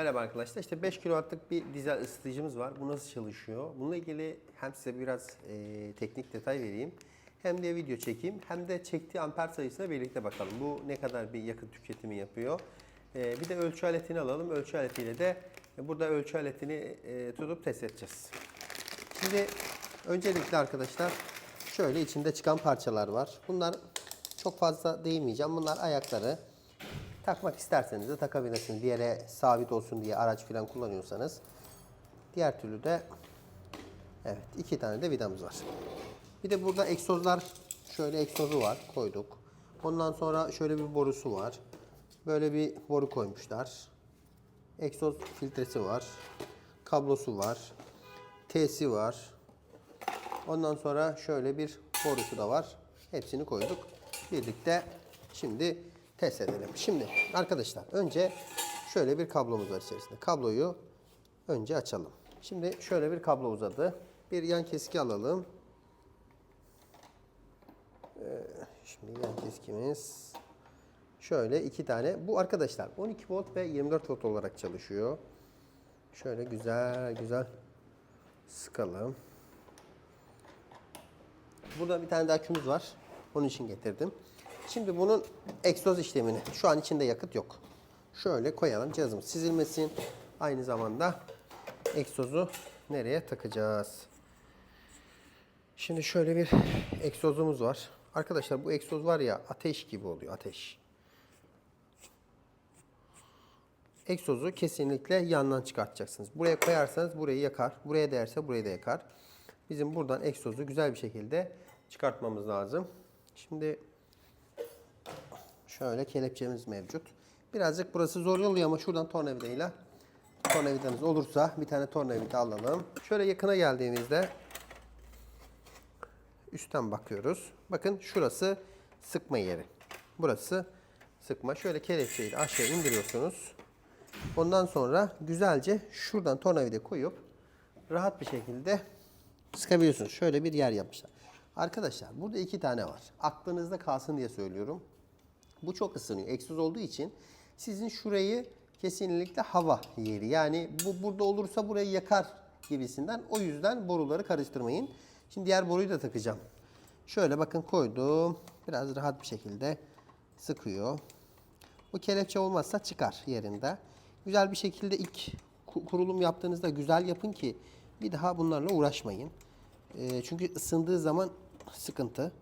Merhaba arkadaşlar. İşte 5 kW'lık bir dizel ısıtıcımız var. Bu nasıl çalışıyor? Bununla ilgili hem size biraz e, teknik detay vereyim. Hem de video çekeyim. Hem de çektiği amper sayısına birlikte bakalım. Bu ne kadar bir yakıt tüketimi yapıyor. E, bir de ölçü aletini alalım. Ölçü aletiyle de e, burada ölçü aletini e, tutup test edeceğiz. Şimdi öncelikle arkadaşlar şöyle içinde çıkan parçalar var. Bunlar çok fazla değmeyeceğim. Bunlar ayakları. Takmak isterseniz de takabilirsiniz. Bir yere sabit olsun diye araç falan kullanıyorsanız. Diğer türlü de evet iki tane de vidamız var. Bir de burada egzozlar şöyle egzozu var koyduk. Ondan sonra şöyle bir borusu var. Böyle bir boru koymuşlar. Egzoz filtresi var. Kablosu var. T'si var. Ondan sonra şöyle bir borusu da var. Hepsini koyduk. Birlikte şimdi test edelim. Şimdi arkadaşlar önce şöyle bir kablomuz var içerisinde. Kabloyu önce açalım. Şimdi şöyle bir kablo uzadı. Bir yan keski alalım. Ee, Şimdi yan keskimiz şöyle iki tane. Bu arkadaşlar 12 volt ve 24 volt olarak çalışıyor. Şöyle güzel güzel sıkalım. Burada bir tane daha akümüz var. Onun için getirdim. Şimdi bunun egzoz işlemini, şu an içinde yakıt yok. Şöyle koyalım cihazımız çizilmesin. Aynı zamanda egzozu nereye takacağız? Şimdi şöyle bir egzozumuz var. Arkadaşlar bu egzoz var ya ateş gibi oluyor ateş. Egzozu kesinlikle yandan çıkartacaksınız. Buraya koyarsanız burayı yakar. Buraya değerse burayı da yakar. Bizim buradan egzozu güzel bir şekilde çıkartmamız lazım. Şimdi şöyle kelepçemiz mevcut. Birazcık burası zor oluyor ama şuradan tornavidayla tornavidanız olursa bir tane tornavida alalım. Şöyle yakına geldiğimizde üstten bakıyoruz. Bakın şurası sıkma yeri. Burası sıkma. Şöyle kelepçeyi aşağı indiriyorsunuz. Ondan sonra güzelce şuradan tornavida koyup rahat bir şekilde sıkabiliyorsunuz. Şöyle bir yer yapmışlar. Arkadaşlar burada iki tane var. Aklınızda kalsın diye söylüyorum. Bu çok ısınıyor. Egzoz olduğu için sizin şurayı kesinlikle hava yeri. Yani bu burada olursa burayı yakar gibisinden. O yüzden boruları karıştırmayın. Şimdi diğer boruyu da takacağım. Şöyle bakın koydum. Biraz rahat bir şekilde sıkıyor. Bu kelepçe olmazsa çıkar yerinde. Güzel bir şekilde ilk ku- kurulum yaptığınızda güzel yapın ki bir daha bunlarla uğraşmayın. Ee, çünkü ısındığı zaman sıkıntı.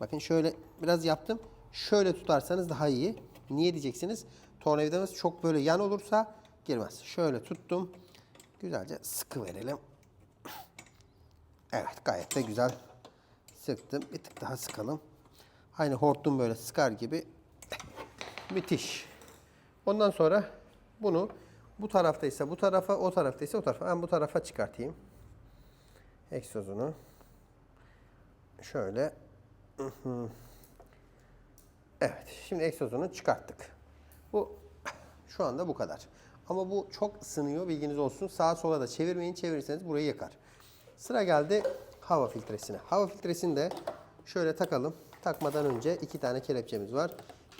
Bakın şöyle biraz yaptım. Şöyle tutarsanız daha iyi. Niye diyeceksiniz? Tornavidamız çok böyle yan olursa girmez. Şöyle tuttum. Güzelce sıkı verelim. Evet gayet de güzel sıktım. Bir tık daha sıkalım. Aynı hortum böyle sıkar gibi. Müthiş. Ondan sonra bunu bu taraftaysa bu tarafa, o taraftaysa o tarafa. Ben bu tarafa çıkartayım. Egzozunu. Şöyle. Evet. Şimdi egzozunu çıkarttık. Bu şu anda bu kadar. Ama bu çok ısınıyor bilginiz olsun. Sağa sola da çevirmeyin. Çevirirseniz burayı yakar. Sıra geldi hava filtresine. Hava filtresini de şöyle takalım. Takmadan önce iki tane kelepçemiz var.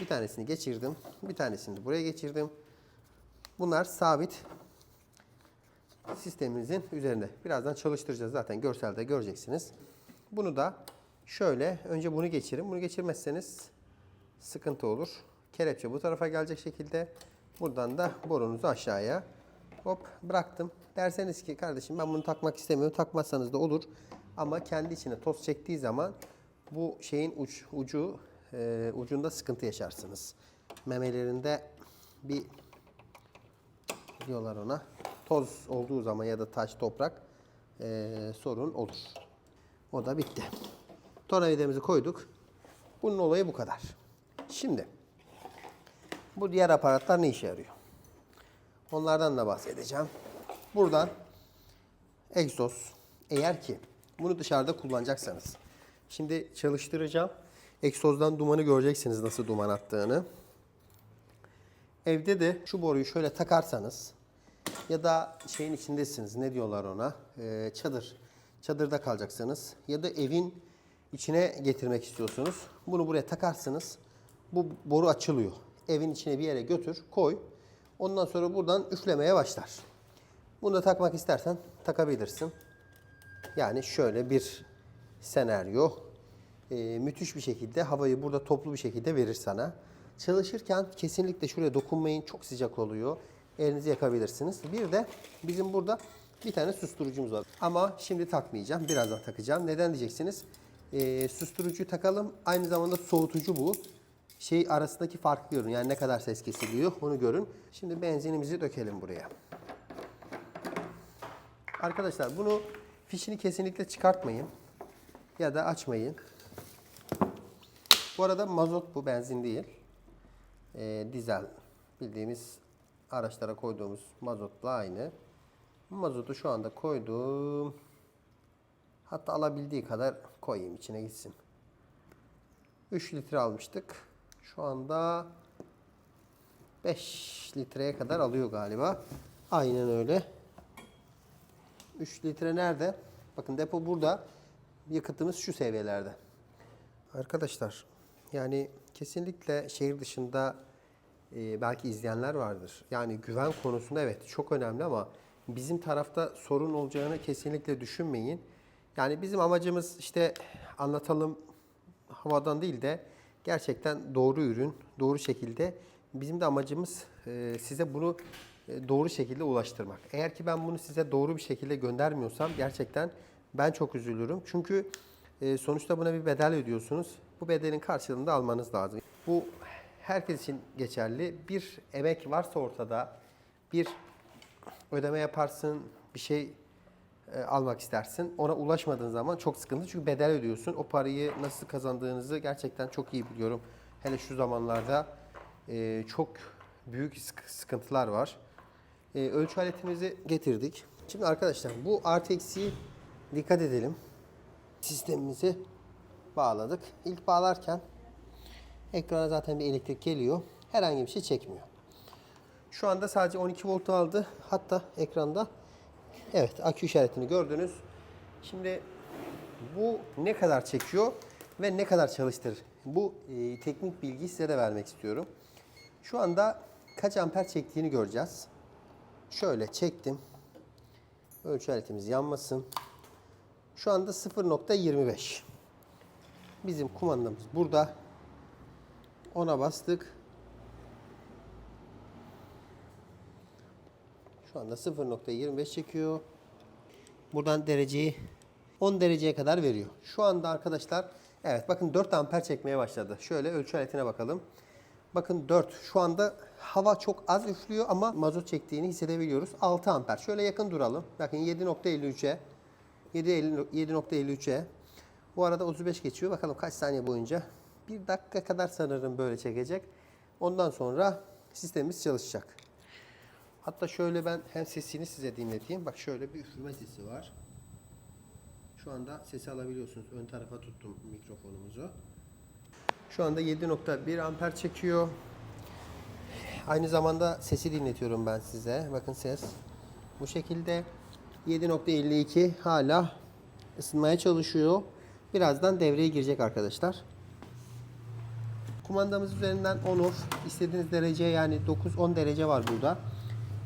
Bir tanesini geçirdim. Bir tanesini de buraya geçirdim. Bunlar sabit sistemimizin üzerinde. Birazdan çalıştıracağız zaten görselde göreceksiniz. Bunu da şöyle önce bunu geçirin. Bunu geçirmezseniz sıkıntı olur. Kelepçe bu tarafa gelecek şekilde. Buradan da borunuzu aşağıya hop bıraktım. Derseniz ki kardeşim ben bunu takmak istemiyorum. Takmazsanız da olur. Ama kendi içine toz çektiği zaman bu şeyin uç, ucu e, ucunda sıkıntı yaşarsınız. Memelerinde bir diyorlar ona. Toz olduğu zaman ya da taş, toprak eee, sorun olur. O da bitti. Tornavidamızı koyduk. Bunun olayı bu kadar. Şimdi bu diğer aparatlar ne işe yarıyor? Onlardan da bahsedeceğim. Buradan egzoz eğer ki bunu dışarıda kullanacaksanız şimdi çalıştıracağım. Egzozdan dumanı göreceksiniz nasıl duman attığını. Evde de şu boruyu şöyle takarsanız ya da şeyin içindesiniz ne diyorlar ona Ee, çadır. Çadırda kalacaksınız ya da evin içine getirmek istiyorsunuz. Bunu buraya takarsınız. Bu boru açılıyor. Evin içine bir yere götür koy. Ondan sonra buradan üflemeye başlar. Bunu da takmak istersen takabilirsin. Yani şöyle bir senaryo. Ee, müthiş bir şekilde havayı burada toplu bir şekilde verir sana. Çalışırken kesinlikle şuraya dokunmayın. Çok sıcak oluyor. Elinizi yakabilirsiniz. Bir de bizim burada bir tane susturucumuz var. Ama şimdi takmayacağım. Birazdan takacağım. Neden diyeceksiniz? Ee, susturucuyu takalım. Aynı zamanda soğutucu bu. Şey arasındaki farkı görün. Yani ne kadar ses kesiliyor onu görün. Şimdi benzinimizi dökelim buraya. Arkadaşlar bunu fişini kesinlikle çıkartmayın. Ya da açmayın. Bu arada mazot bu benzin değil. Ee, dizel bildiğimiz araçlara koyduğumuz mazotla aynı. Mazotu şu anda koydum. Hatta alabildiği kadar koyayım içine gitsin. 3 litre almıştık. Şu anda 5 litreye kadar alıyor galiba. Aynen öyle. 3 litre nerede? Bakın depo burada. Yakıtımız şu seviyelerde. Arkadaşlar yani kesinlikle şehir dışında e, belki izleyenler vardır. Yani güven konusunda evet çok önemli ama bizim tarafta sorun olacağını kesinlikle düşünmeyin. Yani bizim amacımız işte anlatalım havadan değil de gerçekten doğru ürün, doğru şekilde bizim de amacımız e, size bunu e, doğru şekilde ulaştırmak. Eğer ki ben bunu size doğru bir şekilde göndermiyorsam gerçekten ben çok üzülürüm. Çünkü e, sonuçta buna bir bedel ödüyorsunuz. Bu bedelin karşılığını da almanız lazım. Bu herkes için geçerli. Bir emek varsa ortada, bir ödeme yaparsın, bir şey almak istersin. Ona ulaşmadığın zaman çok sıkıntı. Çünkü bedel ödüyorsun. O parayı nasıl kazandığınızı gerçekten çok iyi biliyorum. Hele şu zamanlarda e, çok büyük sık- sıkıntılar var. E, ölçü aletimizi getirdik. Şimdi arkadaşlar bu artı eksiği dikkat edelim. Sistemimizi bağladık. İlk bağlarken ekrana zaten bir elektrik geliyor. Herhangi bir şey çekmiyor. Şu anda sadece 12 volt aldı. Hatta ekranda evet akü işaretini gördünüz. Şimdi bu ne kadar çekiyor ve ne kadar çalıştırır? Bu e, teknik bilgiyi size de vermek istiyorum. Şu anda kaç amper çektiğini göreceğiz. Şöyle çektim. Ölçü aletimiz yanmasın. Şu anda 0.25. Bizim kumandamız burada. Ona bastık. Şu anda 0.25 çekiyor. Buradan dereceyi 10 dereceye kadar veriyor. Şu anda arkadaşlar evet bakın 4 amper çekmeye başladı. Şöyle ölçü aletine bakalım. Bakın 4. Şu anda hava çok az üflüyor ama mazot çektiğini hissedebiliyoruz. 6 amper. Şöyle yakın duralım. Bakın 7.53'e 7.50 7.53'e bu arada 35 geçiyor. Bakalım kaç saniye boyunca. Bir dakika kadar sanırım böyle çekecek. Ondan sonra sistemimiz çalışacak. Hatta şöyle ben hem sesini size dinleteyim. Bak şöyle bir üfürme sesi var. Şu anda sesi alabiliyorsunuz. Ön tarafa tuttum mikrofonumuzu. Şu anda 7.1 amper çekiyor. Aynı zamanda sesi dinletiyorum ben size. Bakın ses. Bu şekilde 7.52 hala ısınmaya çalışıyor. Birazdan devreye girecek arkadaşlar. Kumandamız üzerinden on off istediğiniz derece yani 9-10 derece var burada.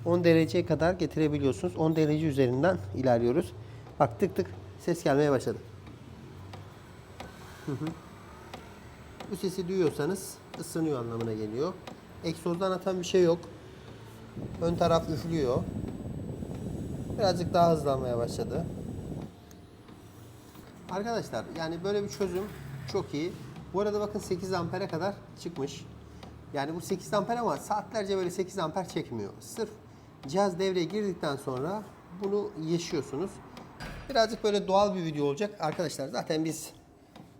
10 dereceye kadar getirebiliyorsunuz. 10 derece üzerinden ilerliyoruz. Bak tık tık ses gelmeye başladı. Hı hı. Bu sesi duyuyorsanız ısınıyor anlamına geliyor. Egzozdan atan bir şey yok. Ön taraf üflüyor. Birazcık daha hızlanmaya başladı. Arkadaşlar yani böyle bir çözüm çok iyi. Bu arada bakın 8 ampere kadar çıkmış. Yani bu 8 amper ama saatlerce böyle 8 amper çekmiyor. Sırf cihaz devreye girdikten sonra bunu yaşıyorsunuz. Birazcık böyle doğal bir video olacak. Arkadaşlar zaten biz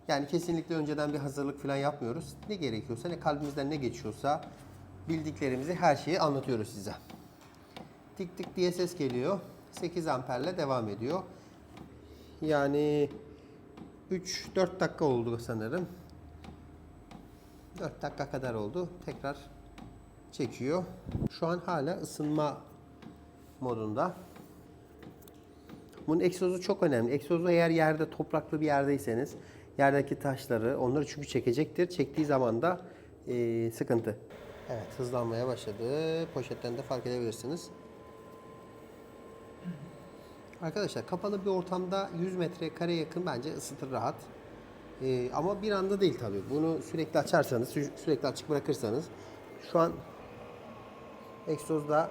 yani kesinlikle önceden bir hazırlık falan yapmıyoruz. Ne gerekiyorsa ne kalbimizden ne geçiyorsa bildiklerimizi her şeyi anlatıyoruz size. Tik tik diye ses geliyor. 8 amperle devam ediyor. Yani 3-4 dakika oldu sanırım. 4 dakika kadar oldu. Tekrar çekiyor. Şu an hala ısınma modunda. Bunun egzozu çok önemli. Egzozu eğer yerde topraklı bir yerdeyseniz yerdeki taşları onları çünkü çekecektir. Çektiği zaman da eee, sıkıntı. Evet hızlanmaya başladı. Poşetten de fark edebilirsiniz. Arkadaşlar kapalı bir ortamda 100 metrekare yakın bence ısıtır rahat. Ee, ama bir anda değil tabii. Bunu sürekli açarsanız, sü- sürekli açık bırakırsanız şu an egzozda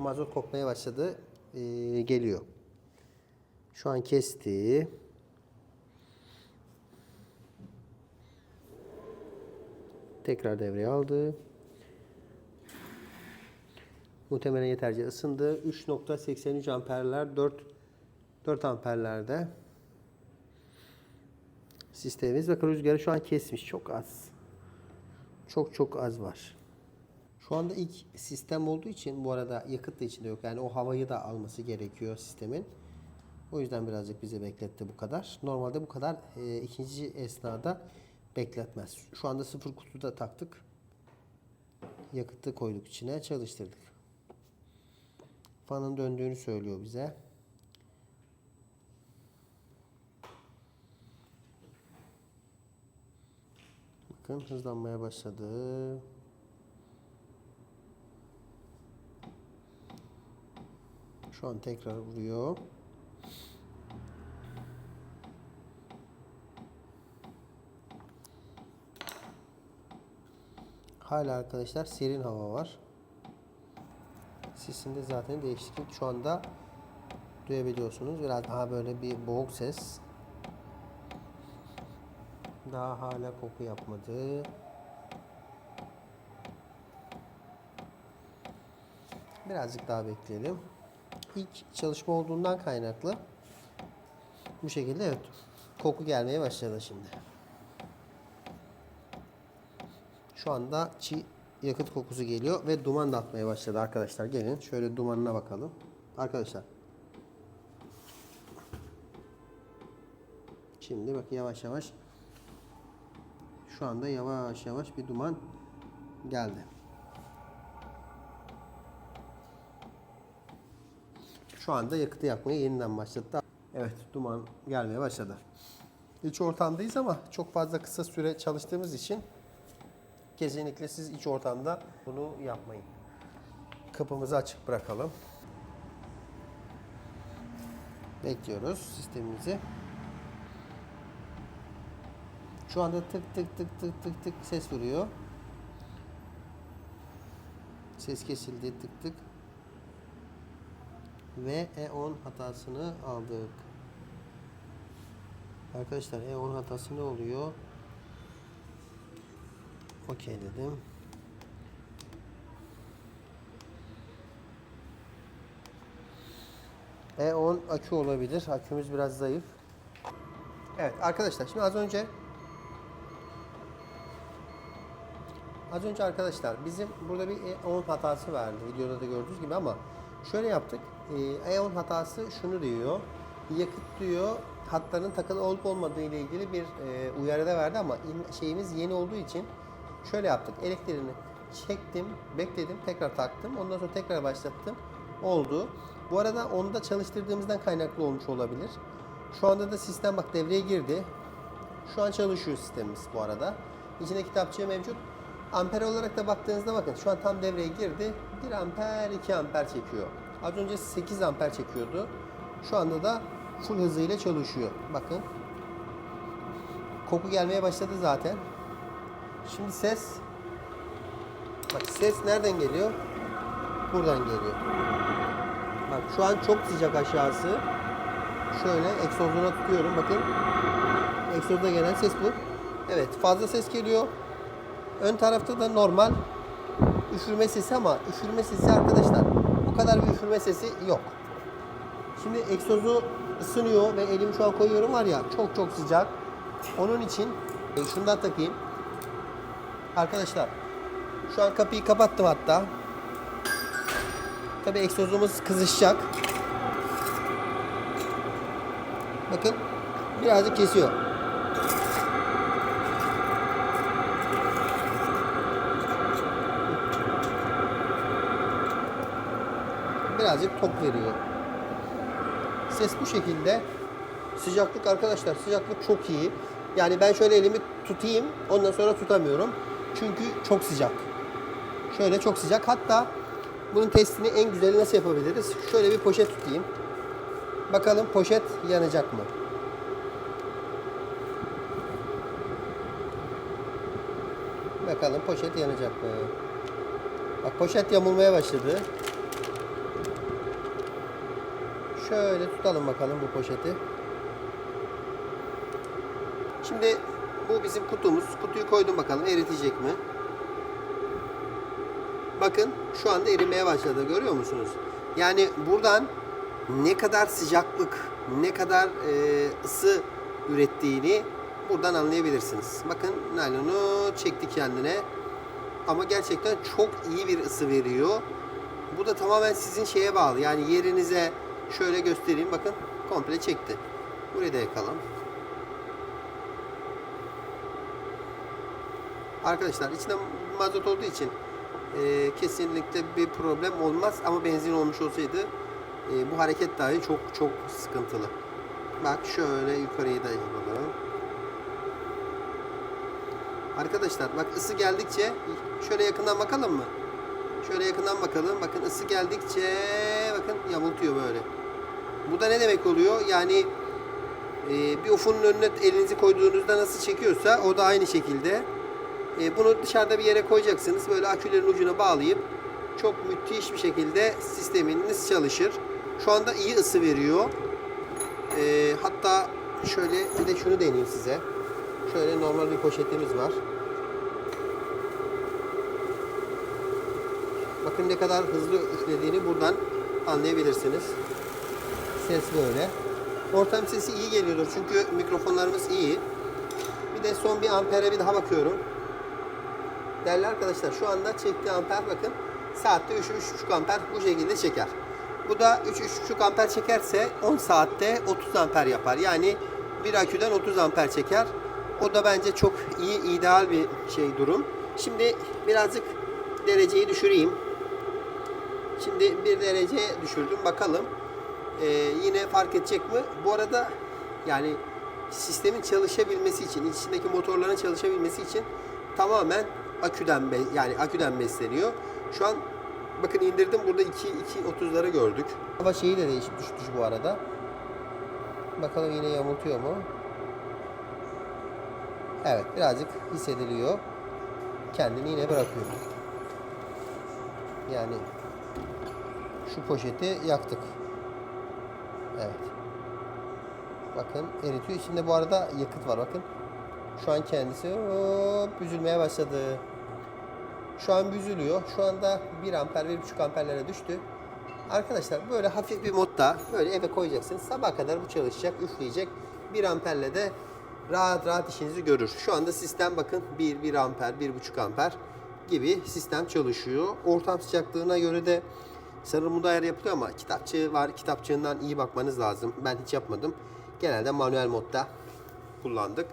mazot kokmaya başladı. Ee, geliyor. Şu an kesti. Tekrar devreye aldı. Muhtemelen yeterce ısındı. 3.83 amperler 4 4 amperlerde sistemimiz. Bakın rüzgarı şu an kesmiş. Çok az. Çok çok az var. Şu anda ilk sistem olduğu için bu arada yakıt da içinde yok. Yani o havayı da alması gerekiyor sistemin. O yüzden birazcık bizi bekletti bu kadar. Normalde bu kadar e, ikinci esnada bekletmez. Şu anda sıfır kutuda taktık. Yakıtı koyduk içine çalıştırdık. Fanın döndüğünü söylüyor bize. Bakın hızlanmaya başladı. Şu an tekrar vuruyor. Hala arkadaşlar serin hava var. Sesinde zaten değişiklik şu anda duyabiliyorsunuz. Biraz daha böyle bir boğuk ses. Daha hala koku yapmadı. Birazcık daha bekleyelim. İlk çalışma olduğundan kaynaklı bu şekilde evet koku gelmeye başladı şimdi. Şu anda çiğ yakıt kokusu geliyor ve duman da atmaya başladı arkadaşlar. Gelin şöyle dumanına bakalım. Arkadaşlar. Şimdi bak yavaş yavaş şu anda yavaş yavaş bir duman geldi. Şu anda yakıtı yakmaya yeniden başladı. Evet duman gelmeye başladı. İç ortamdayız ama çok fazla kısa süre çalıştığımız için kesinlikle siz iç ortamda bunu yapmayın. Kapımızı açık bırakalım. Bekliyoruz sistemimizi. Şu anda tık tık tık tık tık tık ses vuruyor. Ses kesildi tık tık. Ve E10 hatasını aldık. Arkadaşlar E10 hatası ne oluyor? Okey dedim. E10 akü olabilir. Akümüz biraz zayıf. Evet arkadaşlar şimdi az önce Az önce arkadaşlar bizim burada bir E10 hatası verdi videoda da gördüğünüz gibi ama şöyle yaptık. Ee, E10 hatası şunu diyor. Yakıt diyor hatların takılı olup olmadığı ile ilgili bir e, uyarıda verdi ama şeyimiz yeni olduğu için şöyle yaptık. Elektriğini çektim, bekledim, tekrar taktım. Ondan sonra tekrar başlattım. Oldu. Bu arada onu da çalıştırdığımızdan kaynaklı olmuş olabilir. Şu anda da sistem bak devreye girdi. Şu an çalışıyor sistemimiz bu arada. İçinde kitapçığı mevcut. Amper olarak da baktığınızda bakın şu an tam devreye girdi. 1 amper 2 amper çekiyor. Az önce 8 amper çekiyordu. Şu anda da full hızıyla çalışıyor. Bakın. Koku gelmeye başladı zaten. Şimdi ses Bak ses nereden geliyor? Buradan geliyor. Bak şu an çok sıcak aşağısı. Şöyle egzozuna tutuyorum bakın. Egzozda gelen ses bu. Evet fazla ses geliyor. Ön tarafta da normal üfürme sesi ama üfürme sesi arkadaşlar kadar bir üfürme sesi yok. Şimdi egzozu ısınıyor ve elimi şu an koyuyorum var ya çok çok sıcak. Onun için e, şundan takayım. Arkadaşlar şu an kapıyı kapattım hatta. Tabii egzozumuz kızışacak. Bakın birazcık kesiyor. Birazcık tok veriyor. Ses bu şekilde. Sıcaklık arkadaşlar sıcaklık çok iyi. Yani ben şöyle elimi tutayım ondan sonra tutamıyorum. Çünkü çok sıcak. Şöyle çok sıcak. Hatta bunun testini en güzeli nasıl yapabiliriz? Şöyle bir poşet tutayım. Bakalım poşet yanacak mı? Bakalım poşet yanacak mı? Bak poşet yamulmaya başladı. Şöyle tutalım bakalım bu poşeti. Şimdi bu bizim kutumuz. Kutuyu koydum bakalım eritecek mi? Bakın şu anda erimeye başladı. Görüyor musunuz? Yani buradan ne kadar sıcaklık, ne kadar e, ısı ürettiğini buradan anlayabilirsiniz. Bakın naylonu çekti kendine. Ama gerçekten çok iyi bir ısı veriyor. Bu da tamamen sizin şeye bağlı. Yani yerinize şöyle göstereyim. Bakın komple çekti. Burayı da yakalım. Arkadaşlar içinde mazot olduğu için e, kesinlikle bir problem olmaz. Ama benzin olmuş olsaydı e, bu hareket dahi çok çok sıkıntılı. Bak şöyle yukarıyı da yapalım. Arkadaşlar bak ısı geldikçe şöyle yakından bakalım mı? Şöyle yakından bakalım. Bakın ısı geldikçe bakın yamultuyor böyle. Bu da ne demek oluyor? Yani e, bir ufunun önüne elinizi koyduğunuzda nasıl çekiyorsa o da aynı şekilde. E, bunu dışarıda bir yere koyacaksınız. Böyle akülerin ucuna bağlayıp çok müthiş bir şekilde sisteminiz çalışır. Şu anda iyi ısı veriyor. E, hatta şöyle bir de şunu deneyeyim size. Şöyle normal bir poşetimiz var. Bakın ne kadar hızlı üflediğini buradan anlayabilirsiniz. Ses böyle. Ortam sesi iyi geliyordur çünkü mikrofonlarımız iyi. Bir de son bir ampere bir daha bakıyorum. Değerli arkadaşlar şu anda çektiği amper bakın saatte 3-3,5 amper bu şekilde çeker. Bu da 3-3,5 amper çekerse 10 saatte 30 amper yapar. Yani bir aküden 30 amper çeker. O da bence çok iyi, ideal bir şey durum. Şimdi birazcık dereceyi düşüreyim. Şimdi bir derece düşürdüm. Bakalım ee, yine fark edecek mi? Bu arada yani sistemin çalışabilmesi için, içindeki motorların çalışabilmesi için tamamen aküden be- yani aküden besleniyor. Şu an bakın indirdim burada 2 2.30'ları gördük. Hava şeyi de değişip düşmüş bu arada. Bakalım yine yamultuyor mu? Evet birazcık hissediliyor. Kendini yine bırakıyor. Yani şu poşeti yaktık. Evet. Bakın eritiyor. İçinde bu arada yakıt var bakın. Şu an kendisi hop büzülmeye başladı. Şu an büzülüyor. Şu anda 1 amper, 1,5 amperlere düştü. Arkadaşlar böyle hafif bir modda böyle eve koyacaksınız. Sabah kadar bu çalışacak, üfleyecek. 1 amperle de rahat rahat işinizi görür. Şu anda sistem bakın 1, 1 amper, 1,5 amper gibi sistem çalışıyor. Ortam sıcaklığına göre de sarımında ayar yapılıyor ama kitapçığı var. Kitapçığından iyi bakmanız lazım. Ben hiç yapmadım. Genelde manuel modda kullandık.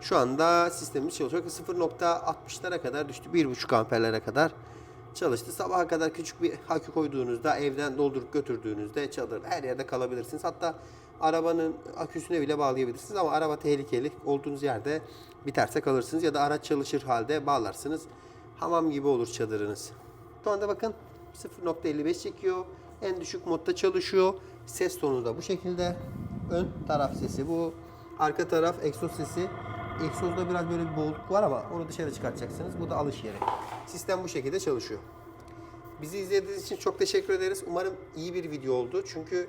Şu anda sistemimiz çalışıyor. 0.60'lara kadar düştü. 1.5 amperlere kadar çalıştı. Sabaha kadar küçük bir akü koyduğunuzda evden doldurup götürdüğünüzde çadır her yerde kalabilirsiniz. Hatta arabanın aküsüne bile bağlayabilirsiniz ama araba tehlikeli. Olduğunuz yerde biterse kalırsınız ya da araç çalışır halde bağlarsınız. Hamam gibi olur çadırınız. Şu anda bakın 0.55 çekiyor. En düşük modda çalışıyor. Ses tonu da bu şekilde. Ön taraf sesi bu. Arka taraf egzoz sesi. Egzozda biraz böyle bir boğukluk var ama onu dışarı çıkartacaksınız. Bu da alış yeri. Sistem bu şekilde çalışıyor. Bizi izlediğiniz için çok teşekkür ederiz. Umarım iyi bir video oldu. Çünkü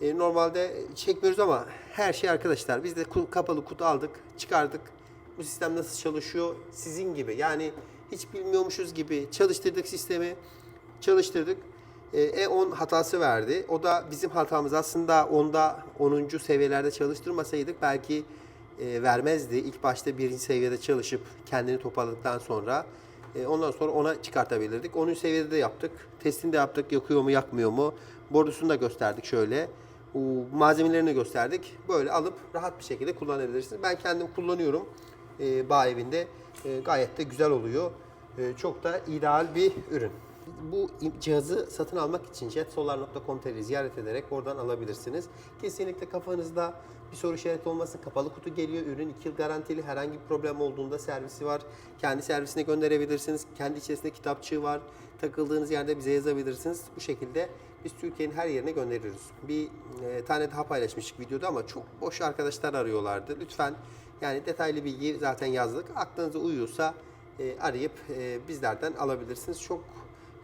e, normalde çekmiyoruz ama her şey arkadaşlar. Biz de kapalı kutu aldık, çıkardık. Bu sistem nasıl çalışıyor? Sizin gibi. Yani hiç bilmiyormuşuz gibi çalıştırdık sistemi. Çalıştırdık. E, E10 hatası verdi. O da bizim hatamız. Aslında onda 10. seviyelerde çalıştırmasaydık belki e, vermezdi. İlk başta birinci seviyede çalışıp kendini toparladıktan sonra e, ondan sonra ona çıkartabilirdik. 10. seviyede de yaptık. Testini de yaptık. Yakıyor mu yakmıyor mu? Bordusunu da gösterdik şöyle. O, malzemelerini gösterdik. Böyle alıp rahat bir şekilde kullanabilirsiniz. Ben kendim kullanıyorum. E, bağ evinde. E, gayet de güzel oluyor. E, çok da ideal bir ürün. Bu cihazı satın almak için jetsolar.com.tr'yi ziyaret ederek oradan alabilirsiniz. Kesinlikle kafanızda bir soru işareti olmasın. Kapalı kutu geliyor. Ürün 2 yıl garantili. Herhangi bir problem olduğunda servisi var. Kendi servisine gönderebilirsiniz. Kendi içerisinde kitapçığı var. Takıldığınız yerde bize yazabilirsiniz. Bu şekilde biz Türkiye'nin her yerine gönderiyoruz. Bir e, tane daha paylaşmıştık videoda ama çok boş arkadaşlar arıyorlardı. Lütfen yani detaylı bilgi zaten yazdık. Aklınıza uyuyorsa e, arayıp e, bizlerden alabilirsiniz. Çok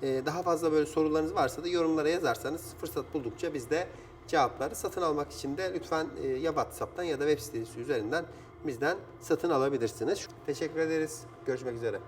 daha fazla böyle sorularınız varsa da yorumlara yazarsanız fırsat buldukça biz de cevapları satın almak için de lütfen e, ya WhatsApp'tan ya da web sitesi üzerinden bizden satın alabilirsiniz. Teşekkür ederiz. Görüşmek üzere.